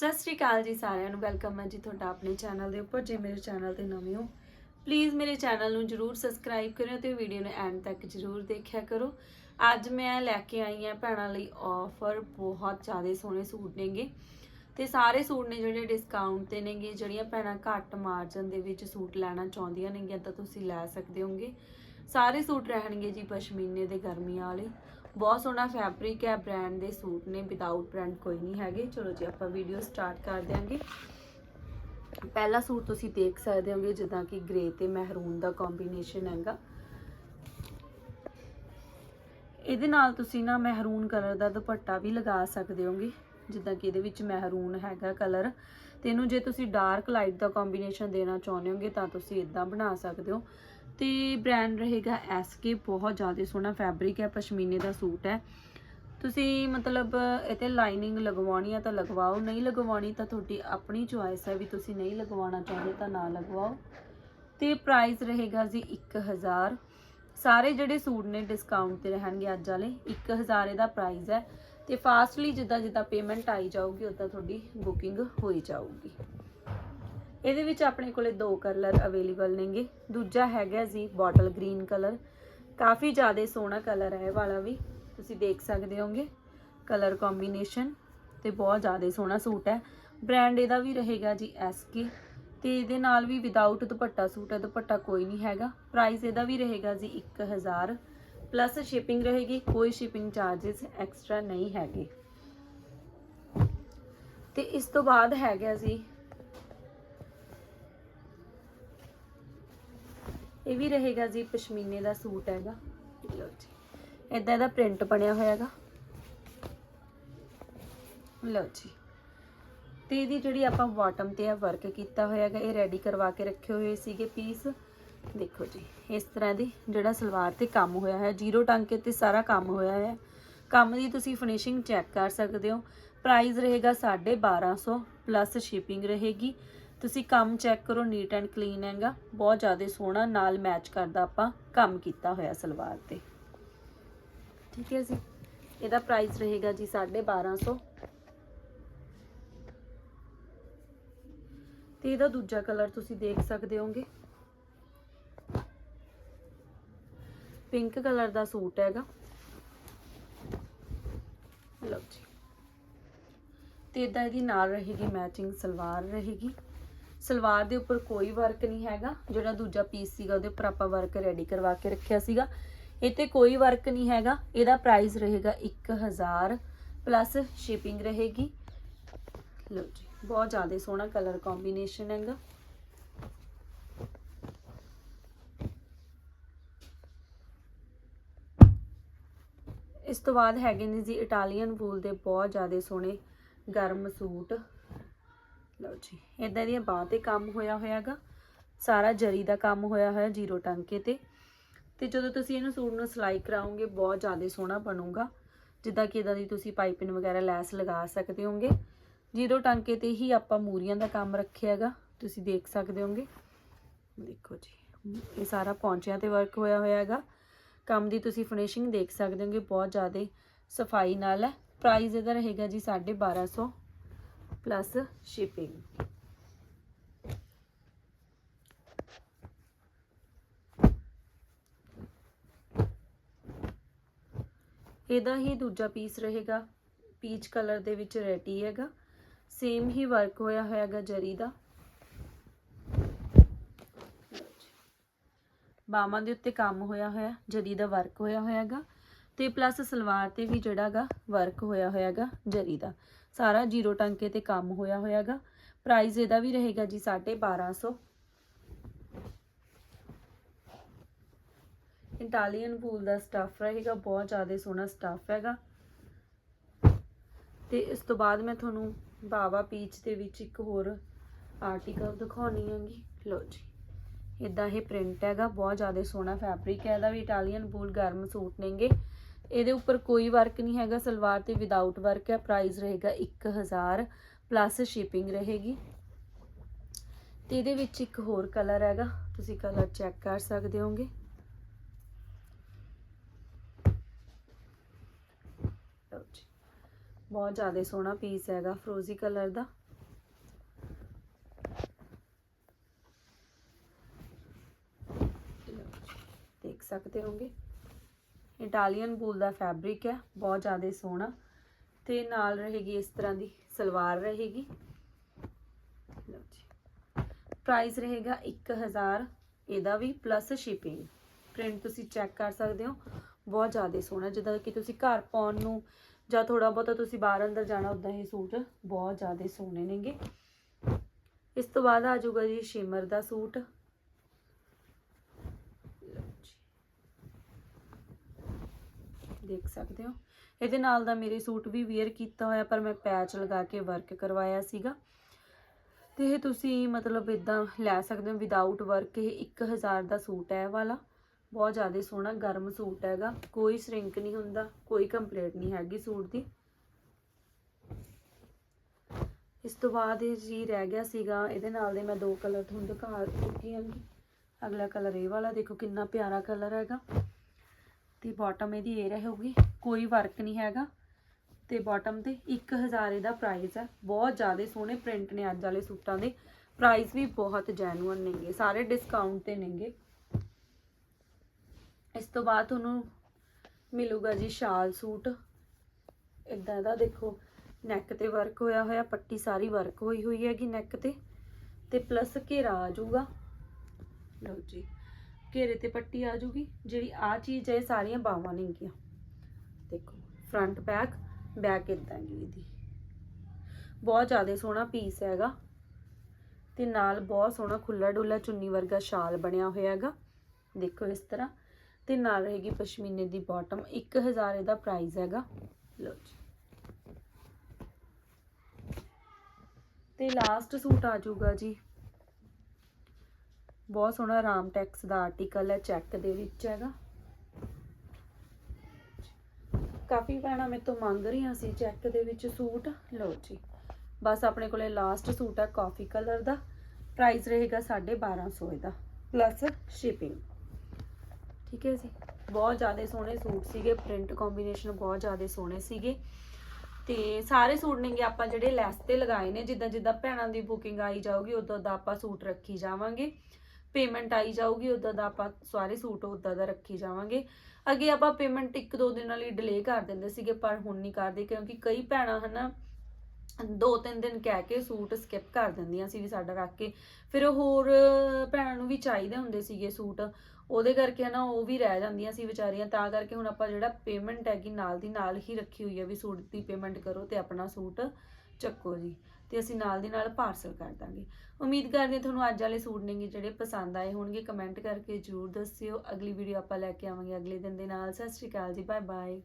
ਸਤਿ ਸ਼੍ਰੀ ਅਕਾਲ ਜੀ ਸਾਰਿਆਂ ਨੂੰ, ਵੈਲਕਮ ਹੈ ਜੀ ਤੁਹਾਡਾ ਆਪਣੇ ਚੈਨਲ ਦੇ ਉੱਪਰ, ਜੇ ਮੇਰੇ ਚੈਨਲ ਤੇ ਨਵੇਂ ਹੋ ਪਲੀਜ਼ ਮੇਰੇ ਚੈਨਲ ਨੂੰ ਜਰੂਰ ਸਬਸਕ੍ਰਾਈਬ ਕਰਿਓ ਤੇ ਵੀਡੀਓ ਨੂੰ ਐਂਡ ਤੱਕ ਜਰੂਰ ਦੇਖਿਆ ਕਰੋ। ਅੱਜ ਮੈਂ ਲੈ ਕੇ ਆਈ ਹਾਂ ਭੈਣਾਂ ਲਈ ਆਫਰ ਬਹੁਤ ਜ਼ਿਆਦਾ ਸੋਹਣੇ ਸੂਟ ਨੇਗੇ ਤੇ ਸਾਰੇ ਸੂਟ ਨੇ ਜਿਹੜੇ ਡਿਸਕਾਊਂਟ ਤੇ ਨੇਗੇ, ਜਿਹੜੀਆਂ ਭੈਣਾਂ ਘੱਟ ਮਾਰਜਨ ਦੇ ਵਿੱਚ ਸੂਟ ਲੈਣਾ ਚਾਹੁੰਦੀਆਂ ਨੇਗੀਆਂ ਤਾਂ ਤੁਸੀਂ ਲੈ ਸਕਦੇ ਹੋਗੇ ਸਾਰੇ ਸੂਟ ਰਹਿਣਗੇ ਜੀ ਪਸ਼ਮੀਨੇ ਦੇ ਗਰਮੀਆਂ ਵਾਲੇ। ਬਹੁਤ ਸੋਹਣਾ ਫੈਬਰਿਕ ਹੈ ਬ੍ਰਾਂਡ ਦੇ ਸੂਟ ਨੇ ਵਿਦਆਊਟ ਬ੍ਰਾਂਡ ਕੋਈ ਨਹੀਂ ਹੈਗੇ। ਚਲੋ ਜੀ, ਆਪਾਂ ਵੀਡੀਓ ਸਟਾਰਟ ਕਰ ਦਿਆਂਗੇ। ਪਹਿਲਾ ਸੂਟ ਤੁਸੀਂ ਦੇਖ ਸਕਦੇ ਹੋਗੇ, ਜਿੱਦਾਂ ਕਿ ਗ੍ਰੇ ਤੇ ਮਹਿਰੂਨ ਦਾ ਕੰਬੀਨੇਸ਼ਨ ਹੈਗਾ। ਇਹਦੇ ਨਾਲ ਤੁਸੀਂ ਨਾ ਮਹਿਰੂਨ ਕਲਰ ਦਾ ਦੁਪੱਟਾ ਵੀ ਲਗਾ ਸਕਦੇ ਹੋਗੇ, ਜਿੱਦਾਂ ਕਿ ਇਹਦੇ ਵਿੱਚ ਮਹਿਰੂਨ ਹੈਗਾ ਕਲਰ ਤੇ ਇਹਨੂੰ ਜੇ ਤੁਸੀਂ ਡਾਰਕ ਲਾਈਟ ਦਾ ਕੰਬੀਨੇਸ਼ਨ ਦੇਣਾ ਚਾਹੁੰਦੇ ਹੋਗੇ, ਤਾਂ ਤੁਸੀਂ ਇਦਾਂ ਬਣਾ ਸਕਦੇ ਹੋ। ਤੇ ਬ੍ਰਾਂਡ ਰਹੇਗਾ ਐਸਕੇ ਬਹੁਤ ਜ਼ਿਆਦਾ ਸੋਹਣਾ ਫੈਬਰਿਕ ਹੈ, ਪਸ਼ਮੀਨੇ ਦਾ ਸੂਟ ਹੈ। ਤੁਸੀਂ ਮਤਲਬ ਇਹ ਤੇ ਲਾਈਨਿੰਗ ਲਗਵਾਉਣੀ ਆ ਤਾਂ ਲਗਵਾਓ, ਨਹੀਂ ਲਗਵਾਉਣੀ ਤਾਂ ਤੁਹਾਡੀ ਆਪਣੀ ਚੁਆਇਸ ਹੈ ਵੀ ਤੁਸੀਂ ਨਹੀਂ ਲਗਵਾਉਣਾ ਚਾਹੁੰਦੇ ਤਾਂ ਨਾ ਲਗਵਾਓ। ਤੇ ਪ੍ਰਾਈਸ ਰਹੇਗਾ ਜੀ 1000 ਸਾਰੇ ਜਿਹੜੇ ਸੂਟ ਨੇ ਡਿਸਕਾਊਂਟ ਤੇ ਰਹਿਣਗੇ ਅੱਜ ਵਾਲੇ 1000 ਇਹਦਾ ਪ੍ਰਾਈਸ ਹੈ। ਤੇ ਫਾਸਟਲੀ ਜਿੱਦਾਂ ਜਿੱਦਾਂ ਪੇਮੈਂਟ ਆਈ ਜਾਊਗੀ, ਉਦਾਂ ਤੁਹਾਡੀ ਬੁਕਿੰਗ ਹੋਈ ਜਾਊਗੀ। ਇਹਦੇ ਵਿੱਚ ਆਪਣੇ ਕੋਲੇ ਦੋ ਕਲਰ ਅਵੇਲੇਬਲ ਨੇਗੇ। ਦੂਜਾ ਹੈਗਾ ਜੀ ਬੋਟਲ ਗ੍ਰੀਨ ਕਲਰ। ਕਾਫੀ ਜ਼ਿਆਦਾ ਸੋਹਣਾ ਕਲਰ ਹੈ ਇਹ ਵਾਲਾ ਵੀ। ਤੁਸੀਂ ਦੇਖ ਸਕਦੇ ਹੋਗੇ ਕਲਰ ਕੰਬੀਨੇਸ਼ਨ ਤੇ ਬਹੁਤ ਜ਼ਿਆਦਾ ਸੋਹਣਾ ਸੂਟ ਹੈ। ਬ੍ਰਾਂਡ ਇਹਦਾ ਵੀ ਰਹੇਗਾ ਜੀ ਐਸਕੇ ਤੇ ਇਹਦੇ ਨਾਲ ਵੀ ਵਿਦਆਊਟ ਦੁਪੱਟਾ ਸੂਟ ਹੈ, ਦੁਪੱਟਾ ਕੋਈ ਨਹੀਂ ਹੈਗਾ। ਪ੍ਰਾਈਸ ਇਹਦਾ ਵੀ ਰਹੇਗਾ ਜੀ 1000 ਪਲੱਸ ਸ਼ਿਪਿੰਗ ਰਹੇਗੀ, ਕੋਈ ਸ਼ਿਪਿੰਗ ਚਾਰजेस ਐਕਸਟਰਾ ਨਹੀਂ ਹੈਗੇ। ਤੇ ਇਸ ਤੋਂ ਬਾਅਦ ਹੈਗਾ ਜੀ ਇਹ ਵੀ ਰਹੇਗਾ ਜੀ, ਪਸ਼ਮੀਨੇ ਦਾ ਸੂਟ ਹੈਗਾ। ਲਓ ਜੀ ਇਦਾਂ ਇਹਦਾ ਪ੍ਰਿੰਟ ਬਣਿਆ ਹੋਇਆ ਹੈਗਾ। ਲਓ ਜੀ, ਤੇ ਇਹਦੀ ਜਿਹੜੀ ਆਪਾਂ ਬਾਟਮ ਤੇ ਆ ਵਰਕ ਕੀਤਾ ਹੋਇਆ ਹੈਗਾ, ਇਹ ਰੈਡੀ ਕਰਵਾ ਕੇ ਰੱਖੇ ਹੋਏ ਸੀਗੇ ਪੀਸ ਦੇਖੋ ਜੀ, ਇਸ ਤਰ੍ਹਾਂ ਦੀ ਜਿਹੜਾ ਸਲਵਾਰ ਤੇ ਕੰਮ ਹੋਇਆ ਹੈ, ਜ਼ੀਰੋ ਟਾਂਕੇ ਤੇ ਸਾਰਾ ਕੰਮ ਹੋਇਆ ਹੈ। ਕੰਮ ਦੀ ਤੁਸੀਂ ਫਿਨਿਸ਼ਿੰਗ ਚੈੱਕ ਕਰ ਸਕਦੇ ਹੋ। ਪ੍ਰਾਈਸ ਰਹੇਗਾ 1250 ਪਲੱਸ ਸ਼ਿਪਿੰਗ ਰਹੇਗੀ। ਤੁਸੀਂ ਕੰਮ ਚੈੱਕ ਕਰੋ ਨੀਟ ਐਂਡ ਕਲੀਨ ਹੈਗਾ। ਬਹੁਤ ਜ਼ਿਆਦਾ ਸੋਹਣਾ, ਨਾਲ ਮੈਚ ਕਰਦਾ ਆਪਾਂ, ਕੰਮ ਕੀਤਾ ਹੋਇਆ ਸਲਵਾਰ ਤੇ। ਠੀਕ ਹੈ ਜੀ। ਇਹਦਾ ਪ੍ਰਾਈਸ ਰਹੇਗਾ ਜੀ 1250 ਤੇ ਇਹਦਾ ਦੂਜਾ ਕਲਰ ਤੁਸੀਂ ਦੇਖ ਸਕਦੇ ਹੋਗੇ। ਪਿੰਕ ਕਲਰ ਦਾ ਸੂਟ ਹੈਗਾ। ਲਓ ਜੀ। ਤੇ ਇਦਾਂ ਇਹਦੀ ਨਾਲ ਰਹੇਗੀ ਮੈਚਿੰਗ ਸਲਵਾਰ ਰਹੇਗੀ। ਸਲਵਾਰ ਦੇ ਉੱਪਰ ਕੋਈ ਵਰਕ ਨਹੀਂ ਹੈਗਾ। ਜਿਹੜਾ ਦੂਜਾ ਪੀਸ ਸੀਗਾ, ਉਹਦੇ ਉੱਪਰ ਆਪਾਂ ਵਰਕ ਰੈਡੀ ਕਰਵਾ ਕੇ ਰੱਖਿਆ ਸੀਗਾ। ਇਹ ਤੇ ਕੋਈ ਵਰਕ ਨਹੀਂ ਹੈਗਾ। ਇਹਦਾ ਪ੍ਰਾਈਸ ਰਹੇਗਾ 1000 ਪਲੱਸ ਸ਼ਿਪਿੰਗ ਰਹੇਗੀ। ਲਓ ਜੀ, ਬਹੁਤ ਜ਼ਿਆਦਾ ਸੋਹਣਾ ਕਲਰ ਕੰਬੀਨੇਸ਼ਨ ਹੈਗਾ। ਇਸ ਤੋਂ ਬਾਅਦ ਹੈਗੇ ਨੇ ਜੀ ਇਟਾਲੀਅਨ ਵੂਲ ਦੇ ਬਹੁਤ ਜ਼ਿਆਦਾ ਸੋਹਣੇ ਗਰਮ ਸੂਟ। ਲਓ ਜੀ ਇਦਾਂ ਦੀਆਂ ਬਾਹਾਂ ਤੇ ਕੰਮ ਹੋਇਆ ਹੋਇਆਗਾ ਸਾਰਾ ਜਰੀ ਦਾ ਕੰਮ ਹੋਇਆ ਹੋਇਆ ਜ਼ੀਰੋ ਟਾਂਕੇ ਤੇ। ਤੇ ਜਦੋਂ ਤੁਸੀਂ ਇਹਨੂੰ ਸੂਟ ਨੂੰ ਸਿਲਾਈ ਕਰਾਓਗੇ, ਬਹੁਤ ਜ਼ਿਆਦਾ ਸੋਹਣਾ ਬਣੂਗਾ। ਜਿੱਦਾਂ ਕਿ ਇਦਾਂ ਦੀ ਤੁਸੀਂ ਪਾਈਪਿੰਗ ਵਗੈਰਾ ਲੈਸ ਲਗਾ ਸਕਦੇ ਹੋਗੇ। ਜ਼ੀਰੋ ਟਾਂਕੇ ਤੇ ਹੀ ਆਪਾਂ ਮੂਰੀਆਂ ਦਾ ਕੰਮ ਰੱਖਿਆ ਹੈਗਾ ਤੁਸੀਂ ਦੇਖ ਸਕਦੇ ਹੋਗੇ। ਦੇਖੋ ਜੀ, ਇਹ ਸਾਰਾ ਪੌਂਚਿਆਂ ਤੇ ਵਰਕ ਹੋਇਆ ਹੋਇਆ ਹੈਗਾ ਕੰਮ ਦੀ ਤੁਸੀਂ ਫਿਨਿਸ਼ਿੰਗ ਦੇਖ ਸਕਦੇ ਹੋਗੇ, ਬਹੁਤ ਜ਼ਿਆਦਾ ਸਫ਼ਾਈ ਨਾਲ ਹੈ। ਪ੍ਰਾਈਸ ਇਹਦਾ ਰਹੇਗਾ ਜੀ 1250 ਪਲੱਸ ਸ਼ਿਪਿੰਗ ਇਹਦਾ ਹੀ ਦੂਜਾ ਪੀਸ ਰਹੇਗਾ। ਪੀਚ ਕਲਰ ਦੇ ਵਿੱਚ ਰੈਡੀ ਹੈਗਾ। ਸੇਮ ਹੀ ਵਰਕ ਹੋਇਆ ਹੋਇਆਗਾ ਜਰੀ ਦਾ। ਬਾਹਾਂ ਦੇ ਉੱਤੇ ਕੰਮ ਹੋਇਆ ਹੋਇਆ, ਜਰੀ ਦਾ ਵਰਕ ਹੋਇਆ ਹੋਇਆਗਾ। ਤੇ ਪਲੱਸ ਸਲਵਾਰ ਤੇ ਵੀ ਜਿਹੜਾਗਾ ਵਰਕ ਹੋਇਆ ਹੋਇਆਗਾ ਜਰੀ ਦਾ। ਸਾਰਾ ਜ਼ੀਰੋ ਟਾਂਕੇ ਤੇ ਕੰਮ ਹੋਇਆ ਹੋਇਆਗਾ। ਪ੍ਰਾਈਸ ਇਹਦਾ ਵੀ ਰਹੇਗਾ ਜੀ 1250 ਇਟਾਲੀਅਨ ਵੂਲ ਦਾ ਸਟਫ ਰਹੇਗਾ, ਬਹੁਤ ਜ਼ਿਆਦਾ ਸੋਹਣਾ ਸਟਫ ਹੈਗਾ। ਤੇ ਇਸ ਤੋਂ ਬਾਅਦ ਮੈਂ ਤੁਹਾਨੂੰ ਬਾਵਾ ਪੀਚ ਦੇ ਵਿੱਚ ਇੱਕ ਹੋਰ ਆਰਟੀਕਲ ਦਿਖਾਉਣੀ ਹੈਗੀ। ਲਓ ਜੀ ਇਦਾਂ ਇਹ ਪ੍ਰਿੰਟ ਹੈਗਾ, ਬਹੁਤ ਜ਼ਿਆਦਾ ਸੋਹਣਾ ਫੈਬਰਿਕ ਹੈ ਇਹਦਾ ਵੀ। ਇਟਾਲੀਅਨ ਵੂਲ ਗਰਮ ਸੂਟ ਨੇਗੇ। ਇਹਦੇ ਉੱਪਰ ਕੋਈ ਵਰਕ ਨਹੀਂ ਹੈਗਾ, ਸਲਵਾਰ ਤੇ ਵਿਦਆਊਟ ਵਰਕ ਹੈ ਪ੍ਰਾਈਸ ਰਹੇਗਾ 1000 ਪਲੱਸ ਸ਼ਿਪਿੰਗ ਰਹੇਗੀ। ਤੇ ਇਹਦੇ ਵਿੱਚ ਇੱਕ ਹੋਰ ਕਲਰ ਹੈਗਾ, ਤੁਸੀਂ ਕਲਰ ਚੈੱਕ ਕਰ ਸਕਦੇ ਹੋਗੇ ਬਹੁਤ ਜ਼ਿਆਦਾ ਸੋਹਣਾ ਪੀਸ ਹੈਗਾ ਫਰੋਜ਼ੀ ਕਲਰ ਦਾ। ਦੇਖ ਸਕਦੇ ਹੋਗੇ ਇਟਾਲੀਅਨ ਵੂਲ ਦਾ ਫੈਬਰਿਕ ਹੈ, ਬਹੁਤ ਜ਼ਿਆਦਾ ਸੋਹਣਾ। ਤੇ ਨਾਲ ਰਹੇਗੀ ਇਸ ਤਰ੍ਹਾਂ ਦੀ ਸਲਵਾਰ ਰਹੇਗੀ। ਲਓ ਜੀ। ਪ੍ਰਾਈਸ ਰਹੇਗਾ 1000 ਇਹਦਾ ਵੀ ਪਲੱਸ ਸ਼ਿਪਿੰਗ ਪ੍ਰਿੰਟ ਤੁਸੀਂ ਚੈੱਕ ਕਰ ਸਕਦੇ ਹੋ, ਬਹੁਤ ਜ਼ਿਆਦਾ ਸੋਹਣਾ। ਜਿੱਦਾਂ ਕਿ ਤੁਸੀਂ ਘਰ ਪਾਉਣ ਨੂੰ ਜਾਂ ਥੋੜਾ ਬਹੁਤਾ ਤੁਸੀਂ ਬਾਹਰ ਅੰਦਰ ਜਾਣਾ, ਉਦਾਂ ਇਹ ਸੂਟ ਬਹੁਤ ਜ਼ਿਆਦਾ ਸੋਹਣੇ ਨੇਗੇ। ਇਸ ਤੋਂ ਬਾਅਦ ਆ ਜਾਊਗਾ ਜੀ ਸ਼ਿਮਰ ਦਾ ਸੂਟ ਲਓ ਜੀ। ਦੇਖ ਸਕਦੇ ਹੋ। ਇਹਦੇ ਨਾਲ ਦਾ ਮੇਰੇ ਸੂਟ ਵੀ ਵੇਅਰ ਕੀਤਾ ਹੋਇਆ, ਪਰ ਮੈਂ ਪੈਚ ਲਗਾ ਕੇ ਵਰਕ ਕਰਵਾਇਆ ਸੀਗਾ। ਤੇ ਇਹ ਤੁਸੀਂ ਮਤਲਬ ਇਦਾਂ ਲੈ ਸਕਦੇ ਹੋ ਵਿਦਆਊਟ ਵਰਕ ਇਹ 1000 ਦਾ ਸੂਟ ਹੈ ਇਹ ਵਾਲਾ। ਬਹੁਤ ਜ਼ਿਆਦਾ ਸੋਹਣਾ, ਗਰਮ ਸੂਟ ਹੈਗਾ। ਕੋਈ ਸ਼ਰਿੰਕ ਨਹੀਂ ਹੁੰਦਾ, ਕੋਈ ਕੰਪਲੇਂਟ ਨਹੀਂ ਹੈਗੀ ਸੂਟ ਦੀ। ਇਸ ਤੋਂ ਬਾਅਦ ਇਹ ਜੀ ਰਹਿ ਗਿਆ ਸੀਗਾ। ਇਹਦੇ ਨਾਲ ਦੇ ਮੈਂ ਦੋ ਕਲਰ ਤੁਹਾਨੂੰ ਦਿਖਾ ਚੁੱਕੀ ਹਾਂ ਅਗਲਾ ਕਲਰ ਇਹ ਵਾਲਾ, ਦੇਖੋ ਕਿੰਨਾ ਪਿਆਰਾ ਕਲਰ ਹੈਗਾ। ਤੇ ਬਾਟਮ ਇਹਦੀ ਇਹ ਰਹੇਗੀ ਕੋਈ ਵਰਕ ਨਹੀਂ ਹੈਗਾ। ਤੇ ਬਾਟਮ ਤੇ 1000 ਇਹਦਾ ਪ੍ਰਾਈਸ ਹੈ। ਬਹੁਤ ਜ਼ਿਆਦਾ ਸੋਹਣੇ ਪ੍ਰਿੰਟ ਨੇ ਅੱਜ ਵਾਲੇ ਸੂਟਾਂ ਦੇ। ਪ੍ਰਾਈਸ ਵੀ ਬਹੁਤ ਜੈਨੂਅਨ ਨੇਗੇ, ਸਾਰੇ ਡਿਸਕਾਊਂਟ ਤੇ ਨੇਗੇ। ਇਸ ਤੋਂ ਬਾਅਦ ਤੁਹਾਨੂੰ ਮਿਲੂਗਾ ਜੀ ਸ਼ਾਲ ਸੂਟ। ਇਦਾਂ ਦਾ ਦੇਖੋ ਨੈਕ ਤੇ ਵਰਕ ਹੋਇਆ ਹੋਇਆ, ਪੱਟੀ ਸਾਰੀ ਵਰਕ ਹੋਈ ਹੋਈ ਹੈਗੀ ਨੈਕ ਤੇ। ਤੇ ਪਲੱਸ ਘੇਰਾ ਆ ਜਾਊਗਾ। ਲਓ ਜੀ। ਘੇਰੇ ਤੇ ਪੱਟੀ ਆ ਜੂਗੀ, ਜਿਹੜੀ ਆ ਚੀਜ਼ ਹੈ, ਇਹ ਸਾਰੀਆਂ ਬਾਵਾਂ ਨੇਗੀਆਂ ਦੇਖੋ ਫਰੰਟ ਬੈਕ ਬੈਕ ਇਦਾਂ ਹੀ ਇਹਦੀ। ਬਹੁਤ ਜ਼ਿਆਦਾ ਸੋਹਣਾ ਪੀਸ ਹੈਗਾ। ਤੇ ਨਾਲ ਬਹੁਤ ਸੋਹਣਾ ਖੁੱਲਾ ਡੁੱਲਾ ਚੁੰਨੀ ਵਰਗਾ ਸ਼ਾਲ ਬਣਿਆ ਹੋਇਆ ਹੈਗਾ। ਦੇਖੋ ਇਸ ਤਰ੍ਹਾਂ। ਤੇ ਨਾਲ ਰਹੇਗੀ ਪਸ਼ਮੀਨੇ ਦੀ ਬਾਟਮ 1000 ਇਹਦਾ ਪ੍ਰਾਈਸ ਹੈਗਾ। ਲਓ ਜੀ। ਤੇ ਲਾਸਟ ਸੂਟ ਆ ਜਾਊਗਾ ਜੀ। ਬਹੁਤ ਸੋਹਣਾ ਰਾਮ ਟੈਕਸ ਦਾ ਆਰਟੀਕਲ ਹੈ ਚੈੱਕ ਦੇ ਵਿੱਚ ਹੈਗਾ। ਕਾਫੀ ਭੈਣਾਂ ਮੇਰੇ ਤੋਂ ਮੰਗ ਰਹੀਆਂ ਸੀ ਚੈੱਕ ਦੇ ਵਿੱਚ ਸੂਟ। ਲਓ ਜੀ, ਬਸ ਆਪਣੇ ਕੋਲੇ ਲਾਸਟ ਸੂਟ ਹੈ ਕਾਫੀ ਕਲਰ ਦਾ। ਪ੍ਰਾਈਸ ਰਹੇਗਾ 1250 ਇਹਦਾ ਪਲੱਸ ਸ਼ਿਪਿੰਗ ਠੀਕ ਹੈ ਜੀ, ਬਹੁਤ ਜ਼ਿਆਦਾ ਸੋਹਣੇ ਸੂਟ ਸੀਗੇ ਪ੍ਰਿੰਟ ਕੰਬੀਨੇਸ਼ਨ ਬਹੁਤ ਜ਼ਿਆਦਾ ਸੋਹਣੇ ਸੀਗੇ। ਤੇ ਸਾਰੇ ਸੂਟ ਨੇਗੇ ਆਪਾਂ ਜਿਹੜੇ ਲੈਸ ਤੇ ਲਗਾਏ ਨੇ ਜਿੱਦਾਂ ਜਿੱਦਾਂ ਭੈਣਾਂ ਦੀ ਬੁਕਿੰਗ ਆਈ ਜਾਊਗੀ ਉਦੋਂ ਦਾ ਆਪਾਂ ਸੂਟ ਰੱਖੀ ਜਾਵਾਂਗੇ। ਪੇਮੈਂਟ ਆਈ ਜਾਊਗੀ ਉਦੋਂ ਦਾ ਆਪਾਂ ਸਾਰੇ ਸੂਟ ਉਦੋਂ ਦਾ ਰੱਖੀ ਜਾਵਾਂਗੇ। ਅੱਗੇ ਆਪਾਂ ਪੇਮੈਂਟ ਇੱਕ ਦੋ ਦਿਨਾਂ ਲਈ ਡਿਲੇ ਕਰ ਦਿੰਦੇ ਸੀਗੇ, ਪਰ ਹੁਣ ਨਹੀਂ ਕਰਦੇ, ਕਿਉਂਕਿ ਕਈ ਭੈਣਾਂ ਹਨਾ, ਦੋ ਤਿੰਨ ਦਿਨ ਕਹਿ ਕੇ ਸੂਟ ਸਕਿਪ ਕਰ ਦਿੰਦੀਆਂ ਸੀ ਵੀ ਸਾਡਾ ਰੱਖ ਕੇ। ਫਿਰ ਹੋਰ ਭੈਣਾਂ ਨੂੰ ਵੀ ਚਾਹੀਦੇ ਹੁੰਦੇ ਸੀਗੇ ਸੂਟ। ਉਹਦੇ ਕਰਕੇ ਹਨਾ, ਉਹ ਵੀ ਰਹਿ ਜਾਂਦੀਆਂ ਸੀ ਵਿਚਾਰੀਆਂ। ਤਾਂ ਕਰਕੇ ਹੁਣ ਆਪਾਂ ਜਿਹੜਾ ਪੇਮੈਂਟ ਹੈਗੀ, ਨਾਲ ਦੀ ਨਾਲ ਹੀ ਰੱਖੀ ਹੋਈ ਹੈ ਵੀ ਸੂਟ ਦੀ ਪੇਮੈਂਟ ਕਰੋ ਤੇ ਆਪਣਾ ਸੂਟ ਚੱਕੋ ਜੀ, ਤੇ ਅਸੀਂ ਨਾਲ ਦੀ ਨਾਲ ਪਾਰਸਲ ਕਰ ਦਾਂਗੇ। ਉਮੀਦ ਕਰਦੇ ਹਾਂ ਤੁਹਾਨੂੰ ਅੱਜ ਵਾਲੇ ਸੂਟ ਨੇਗੇ ਜਿਹੜੇ ਪਸੰਦ ਆਏ ਹੋਣਗੇ ਕਮੈਂਟ ਕਰਕੇ ਜਰੂਰ ਦੱਸਿਓ। ਅਗਲੀ ਵੀਡੀਓ ਆਪਾਂ ਲੈ ਕੇ ਆਵਾਂਗੇ ਅਗਲੇ ਦਿਨ ਦੇ ਨਾਲ। ਸਤਿ ਸ਼੍ਰੀ ਅਕਾਲ ਜੀ ਬਾਏ ਬਾਏ